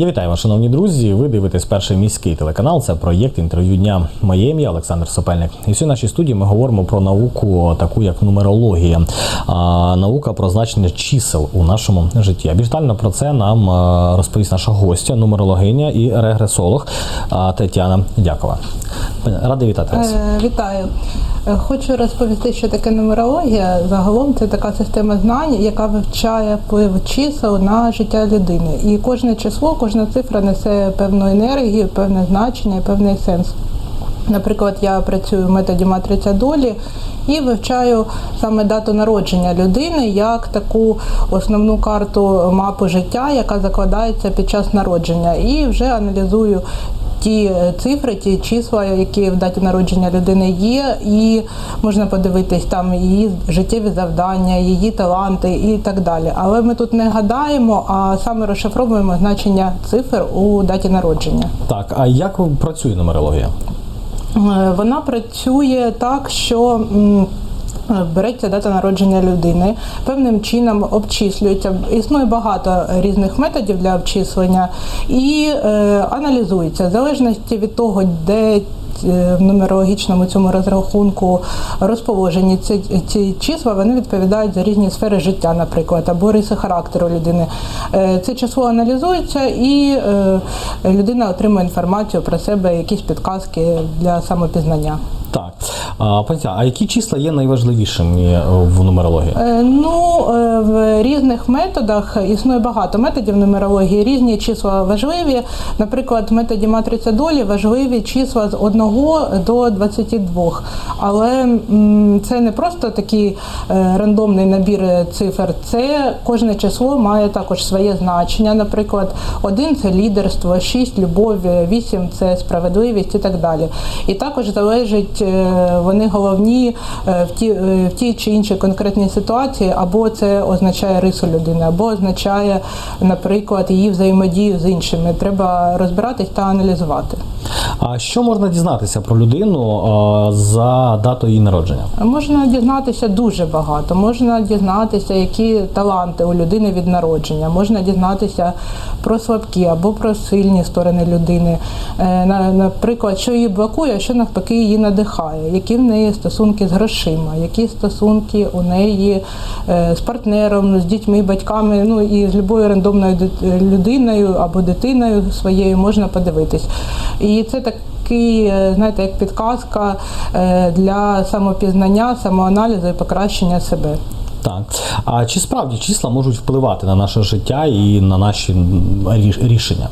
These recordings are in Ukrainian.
Я вітаю вас, шановні друзі. Ви дивитесь перший міський телеканал. Це проєкт інтерв'ю дня. Моє ім'я Олександр Сопельник. І в нашій студії ми говоримо про науку, таку як нумерологія, а, наука про значення чисел у нашому житті. А більш детально про це нам розповість наша гостя, нумерологиня і регресолог Тетяна Дякова. Радий вітати вас. Е, Вітаю. Е, Хочу розповісти, що таке нумерологія. Загалом це така система знань, яка вивчає вплив чисел на життя людини. І кожне число, кожна цифра несе певну енергію, певне значення і певний сенс. Наприклад, я працюю в методі матриця долі і вивчаю саме дату народження людини як таку основну карту мапи життя, яка закладається під час народження, і вже аналізую ті е, цифри, ті числа, які в даті народження людини є, і можна подивитись там її життєві завдання, її таланти і так далі. Але ми тут не гадаємо, а саме розшифровуємо значення цифр у даті народження. Так, а як працює нумерологія? Е, Вона працює так, що. Е, Береться дата народження людини, певним чином обчислюється. Існує багато різних методів для обчислення і е, аналізується в залежності від того, де е, в нумерологічному цьому розрахунку розположені ці, ці числа, вони відповідають за різні сфери життя, наприклад, або риси характеру людини. Е, Це число аналізується, і людина отримує інформацію про себе, якісь підказки для самопізнання. Так, а, а які числа є найважливішими е, в нумерології? Е, Ну, е, в різних методах існує багато методів нумерології. Різні числа важливі. Наприклад, в методі матриця долі важливі числа з 1 до 22. Але це не просто такий рандомний набір цифр. Це кожне число має також своє значення. Наприклад, 1 – це лідерство, 6 – любов, 8 – це справедливість і так далі. І також залежить, вони головні е, в ті, е, в тій чи іншій конкретній ситуації, або це означає рису людини, або означає, наприклад, її взаємодію з іншими. Треба розбиратись та аналізувати. А що можна дізнатися про людину за датою її народження? Можна дізнатися дуже багато. Можна дізнатися, які таланти у людини від народження. Можна дізнатися про слабкі або про сильні сторони людини. Е, Наприклад, що її блокує, а що навпаки її надихає, які неї стосунки з грошима, які стосунки у неї е, з партнером, з дітьми, батьками, ну і з любою рандомною людиною або дитиною своєю можна подивитись. І це так е, знаєте, як підказка е, для самопізнання, самоаналізу і покращення себе. Так. А чи справді числа можуть впливати на наше життя і на наші рішення?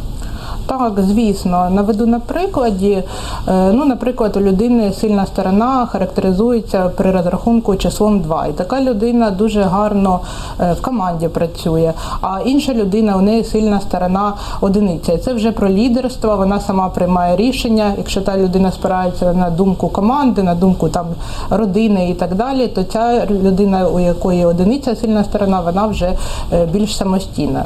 Так, звісно, наведу на прикладі. Е, Ну, наприклад, у людини сильна сторона характеризується при розрахунку числом 2. І така людина дуже гарно е, в команді працює. А інша людина, у неї сильна сторона одиниця. І це вже про лідерство. Вона сама приймає рішення. Якщо та людина спирається на думку команди, на думку там родини і так далі, то ця людина, у якої одиниця сильна сторона, вона вже е, більш самостійна.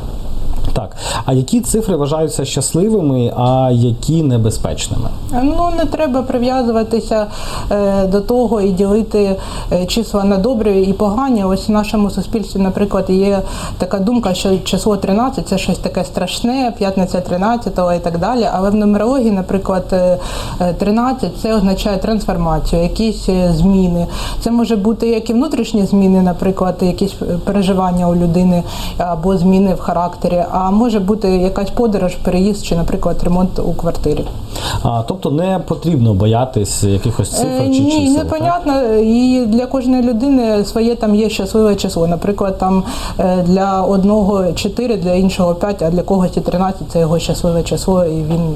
Так. А які цифри вважаються щасливими, а які небезпечними? Ну не треба прив'язуватися е, до того і ділити е, числа на добрі і погані. Ось в нашому суспільстві, наприклад, є така думка, що число 13 – це щось таке страшне, п'ятниця 13 і так далі. Але в нумерології, наприклад, е, е, 13 – це означає трансформацію, якісь зміни. Це може бути як і внутрішні зміни, наприклад, якісь переживання у людини або зміни в характері, а може бути якась подорож, переїзд чи, наприклад, ремонт у квартирі. А, тобто не потрібно боятись якихось цифр Е, чи Ні, чисел. так? непонятно. І для кожної людини своє там є щасливе число. Наприклад, там е, для одного 4, для іншого 5, а для когось і 13 – це його щасливе число, і він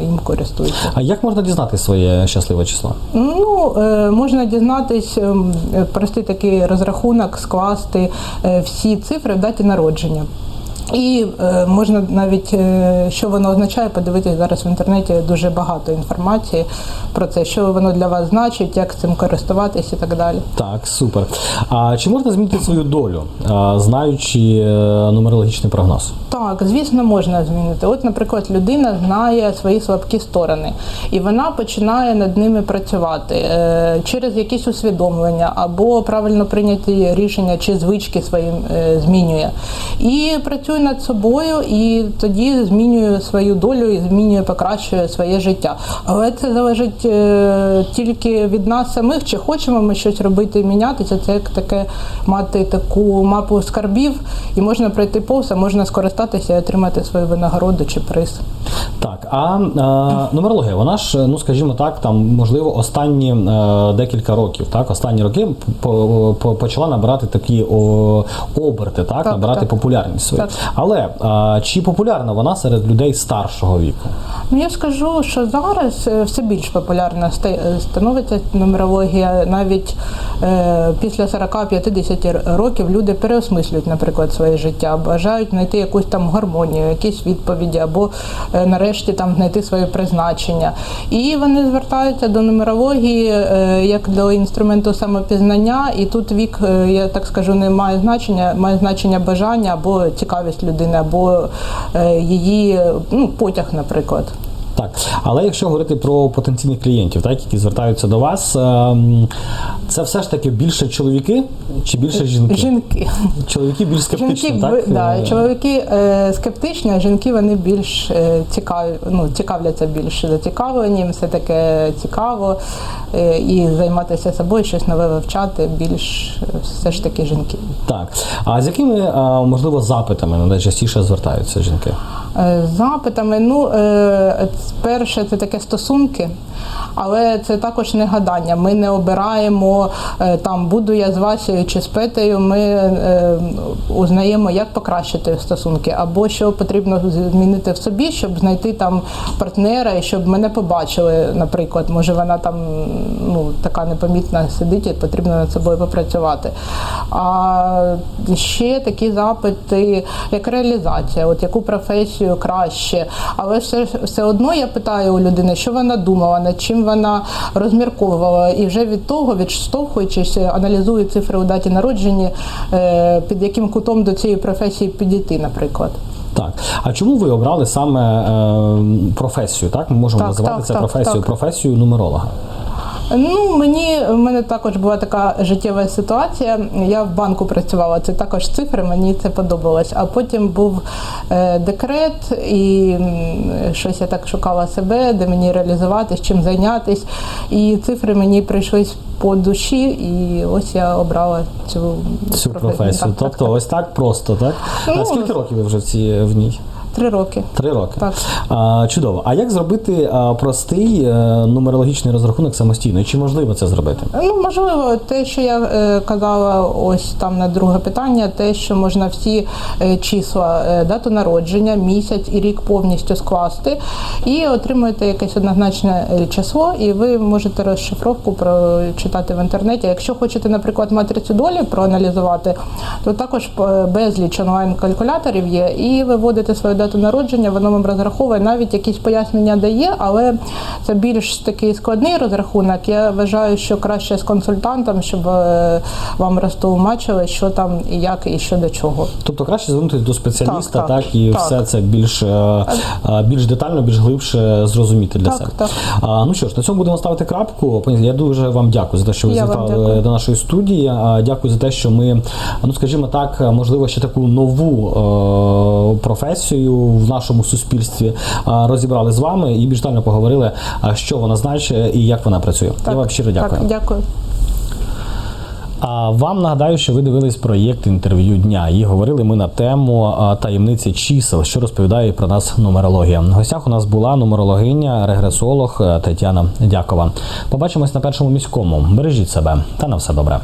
їм користується. А як можна дізнати своє щасливе число? Ну, е, можна дізнатись, ем, е, простий такий розрахунок, скласти е, всі цифри в даті народження. І е, можна навіть, е, що воно означає, подивитись зараз в інтернеті дуже багато інформації про це, що воно для вас значить, як цим користуватись і так далі. Так, супер. А чи можна змінити свою долю, а, знаючи е, нумерологічний прогноз? Так, звісно, можна змінити. От, наприклад, людина знає свої слабкі сторони, і вона починає над ними працювати е, через якісь усвідомлення або правильно прийняті рішення чи звички свої е, змінює. І працює працюю над собою і тоді змінюю свою долю і змінюю, покращую своє життя. Але це залежить е, тільки від нас самих, чи хочемо ми щось робити і мінятися. Це як таке мати таку мапу скарбів, і можна пройти повз, а можна скористатися і отримати свою винагороду чи приз. Так, а е, нумерологія, вона ж, ну скажімо так, там можливо останні е, декілька років, так, останні роки по, по, почала набирати такі о, оберти, так, Так, набирати так. популярність свою. Так. Але е, чи популярна вона серед людей старшого віку? Ну я скажу, що зараз е, все більш популярна е, становиться нумерологія. Навіть е, після 40-50 років люди переосмислюють, наприклад, своє життя, бажають знайти якусь там гармонію, якісь відповіді, або е, нарешті там знайти своє призначення. І вони звертаються до нумерології е, як до інструменту самопізнання. І тут вік, е, я так скажу, не має значення, має значення бажання або цікавість людини, або е, її ну, потяг, наприклад. Так, але якщо говорити про потенційних клієнтів, так, які звертаються до вас, ем, це все ж таки більше чоловіки чи більше жінки? Жінки. Чоловіки більш скептичні, Жінки, так? да, Е, чоловіки е, скептичні, а жінки вони більш е, цікаві, ну, цікавляться більш зацікавлені, їм все таке цікаво е, і займатися собою, щось нове вивчати, більш все ж таки жінки. Так. А з якими, е, можливо, запитами найчастіше звертаються жінки? Запитами, ну е, перше, це таке стосунки, але це також не гадання. Ми не обираємо е, там, буду я з Васею чи з Петею. Ми е, узнаємо, як покращити стосунки, або що потрібно змінити в собі, щоб знайти там партнера і щоб мене побачили. Наприклад, може вона там ну така непомітна сидить, і потрібно над собою попрацювати. А ще такі запити, як реалізація, от яку професію краще. Але все, все одно я питаю у людини, що вона думала, над чим вона розмірковувала, і вже від того, відштовхуючись, аналізую цифри у даті народження, е, під яким кутом до цієї професії підійти, наприклад. Так. А чому ви обрали саме е, професію? Так, ми можемо Так, називати так, це так, професію, так. професію нумеролога. Ну, мені в мене також була така життєва ситуація. Я в банку працювала, це також цифри, мені це подобалось. А потім був е, декрет, і щось я так шукала себе, де мені реалізуватись, чим зайнятись. І цифри мені прийшлись по душі, і ось я обрала цю, Цю професію. Так, так, тобто, так. ось так просто, так? Ну, а скільки років ви вже в цій в ній? Три роки. Три роки. Так. А, чудово. А як зробити а, простий е, нумерологічний розрахунок самостійно? Чи можливо це зробити? Ну, можливо, те, що я е, казала, ось там на друге питання, те, що можна всі е, числа, е, дату народження, місяць і рік повністю скласти, і отримуєте якесь однозначне число, і ви можете розшифровку прочитати в інтернеті. Якщо хочете, наприклад, матрицю долі проаналізувати, то також безліч онлайн-калькуляторів є, і ви вводите свою дату народження, воно вам розраховує, навіть якісь пояснення дає, але це більш такий складний розрахунок. Я вважаю, що краще з консультантом, щоб е, вам розтолмачили, що там і як, і що до чого. Тобто краще звернутися до спеціаліста, так, Так, так, і так. все це більш, е, е, більш детально, більш глибше зрозуміти для Так, себе. так. А, ну що ж, на цьому будемо ставити крапку. Я дуже вам дякую за те, що ви дякую. до нашої студії. Дякую за те, що ми, ну скажімо так, можливо, ще таку нову е, професію в нашому суспільстві е, розібрали з вами і більш детально поговорили, що вона значить і як вона працює. Я вам щиро дякую. Так, дякую. А вам нагадаю, що ви дивились проєкт інтерв'ю дня і говорили ми на тему таємниці чисел, що розповідає про нас нумерологія. В гостях у нас була нумерологиня, регресолог е, Тетяна Дякова. Побачимось на першому міському. Бережіть себе та на все добре.